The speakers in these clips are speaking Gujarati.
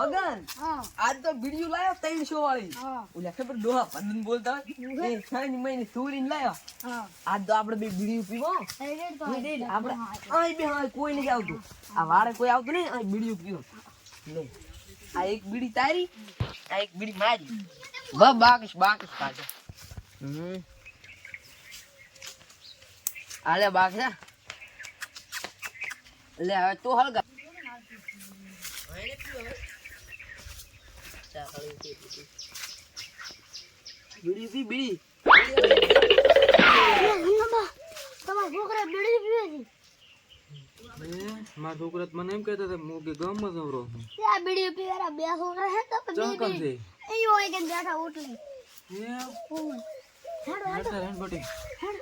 મગન આજ તો વિડિયો લાયો 300 વાળી. ઓલા ખબર ડોહા પંદન બોલતા એ સાંજ મહિને તુરીને લાયો. આજ તો આપણે બે વિડિયો પીવો. રેડ તો ઈ દે, આપણે આય બે હા કોઈ નહીં આવતું. આ વાળે કોઈ આવતું નહીં પીવો. લે આ એક બીડી તારી આ એક બીડી મારી. બ બાકસ પાછો. હમ. આલે લે હવે તું હલગા. બીડી પી બીડી તમારા છોકરા બીડી પીવે છે મારા છોકરા મને એમ કહેતા હતા હું કે ગામમાં જવરો આ બીડી પીવાના બે છોકરા હે તો બે ચમ કમ છે અહીં હોય કે બેઠા ઉઠલી એ ઓય. હેડો હેડો બટી હેડો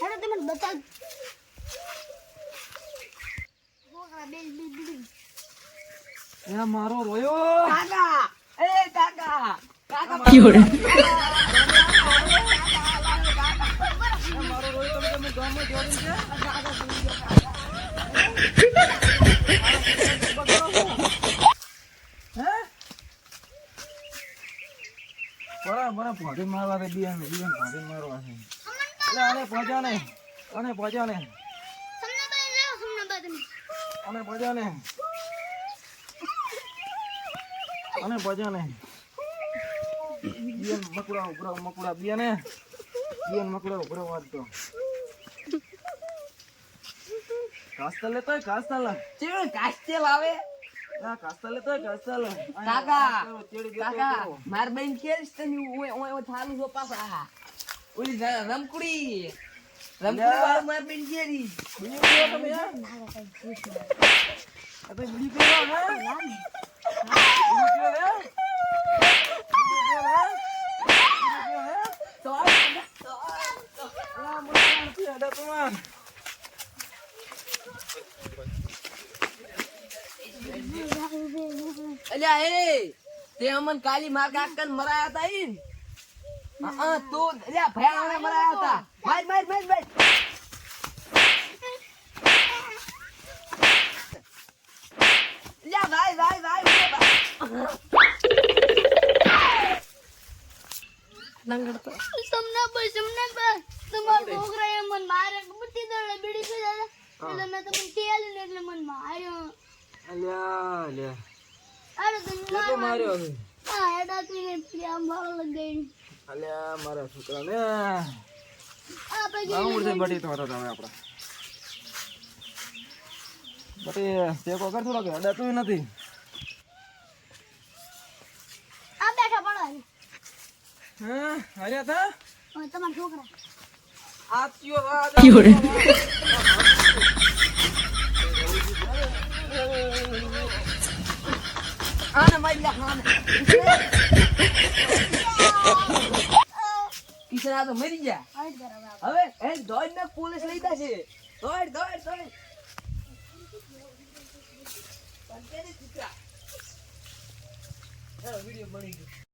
હેડો બતાવ છોકરા બે બે બીડી એ મારો રોયો. કાકા. એ કાકા. કાકા મારો રોયો. તમે તમે ગામમાં જોડીને છે હે? બરા બરા પોતે મારવા દે છે એટલે આને પહોંચ્યા ને આને પહોંચ્યા ને તમને બે તમને બે આને પહોંચ્યા ને આને પહોંચ્યા ને બિયાન મકડા ઉપરા મકડા બિયાને. બિયાન મકડા વાત તો. કાસ્તા લેતો કાસ્તા લા ચેડો કાસ્તા લેતો કાસ્તા લે કાકા કાકા માર બેન ખેરીશ તને ઓય ઓય થાલું ઓલી રમકડી. રમકડી રમકુડી વાળો માર બેન કેરી બીજું તમે હે? બીડી પીવો હે? બીડી પીવો હે? બીડી પીવો હે? તો આ મને અડા તમાર. અલ્યા, એ, તે અમન કાલી માર કાકન મરાયા હતા ઈન હા તો, અલ્યા, ભયાણે મરાયા હતા માર માર માર માર. અલ્યા, ભાઈ ભાઈ ભાઈ બસ તમને બસ તમારા છોકરા એ મને મારે બધી દળે બીડી પીધા એટલે મેં તમને તેલ ને એટલે મને માર્યો અલ્યા, અલ્યા. અરે તમે કેટલો માર્યો છે? હા એડા તીને પ્રિયા મારો લગાઈ અલ્યા, મારા છોકરાને. આ પછી આવું છે બટી તમારા તમે આપણા. બટી, ટેકો કર થોડોક, અડાતું નથી. આ બેઠા પડવા હા, હર્યા તા? તમારા છોકરા આને કિશન આ તો મરી ગયા હવે, એ દોડ ને પોલીસ લઈ જશે. દોડ દોડ દોડ વીડિયો મળી ગયો